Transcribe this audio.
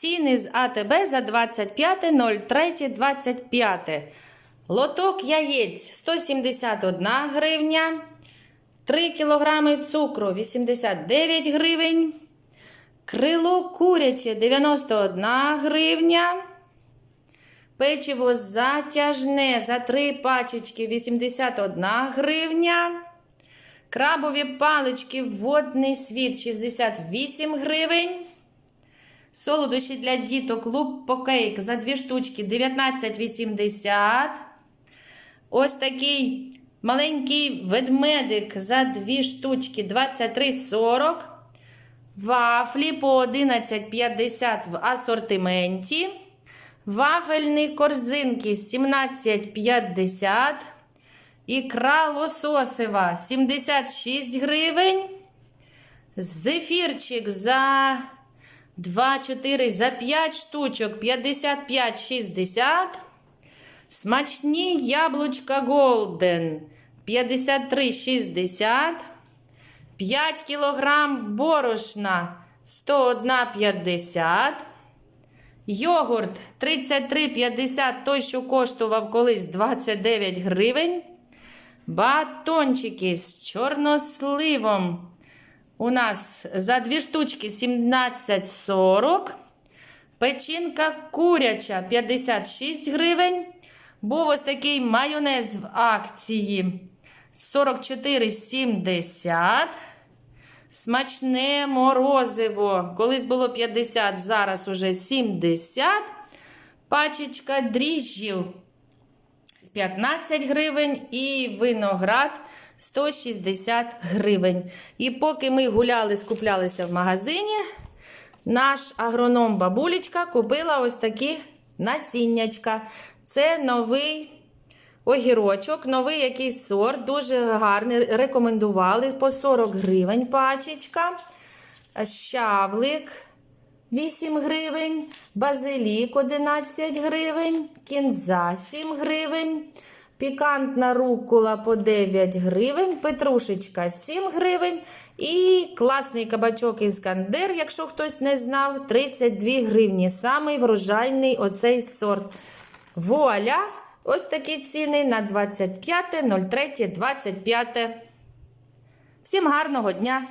Ціни з АТБ за 25.03.25. Лоток яєць 171 гривня. 3 кілограми цукру 89 гривень. Крило куряче 91 гривня. Печиво затяжне за 3 пачечки 81 гривня. Крабові палички водний світ 68 гривень. Солодощі для діток луп покейк за 2 штучки 19,80. Ось такий маленький ведмедик за 2 штучки 23,40. Вафлі по 11,50 в асортименті. Вафельні корзинки 17,50. Ікра лососева 76 гривень. Зефірчик за 2,4 за 5 штучок 55,60. Смачні яблучка Голден 53,60. 5 кілограм борошна 101,50. Йогурт 33,50, той, що коштував колись 29 гривень. Батончики з чорносливом. У нас за дві штучки 17,40. Печінка куряча 56 гривень. Був ось такий майонез в акції 44,70. Смачне морозиво. Колись було 50, зараз уже 70. Пачечка дріжджів 15 гривень і виноград 160 гривень. І поки ми гуляли, скуплялися в магазині, наш агроном бабулечка купила ось такі насіннячка. Це новий огірочок, новий якийсь сорт, дуже гарний. Рекомендували по 40 гривень пачечка. Щавлик 8 гривень, базилік 11 гривень, кінза 7 гривень, пікантна рукола по 9 гривень, петрушечка 7 гривень і класний кабачок іскандер, якщо хтось не знав, 32 гривні. Самий врожайний оцей сорт. Вуаля! Ось такі ціни на 25.03.25. Всім гарного дня!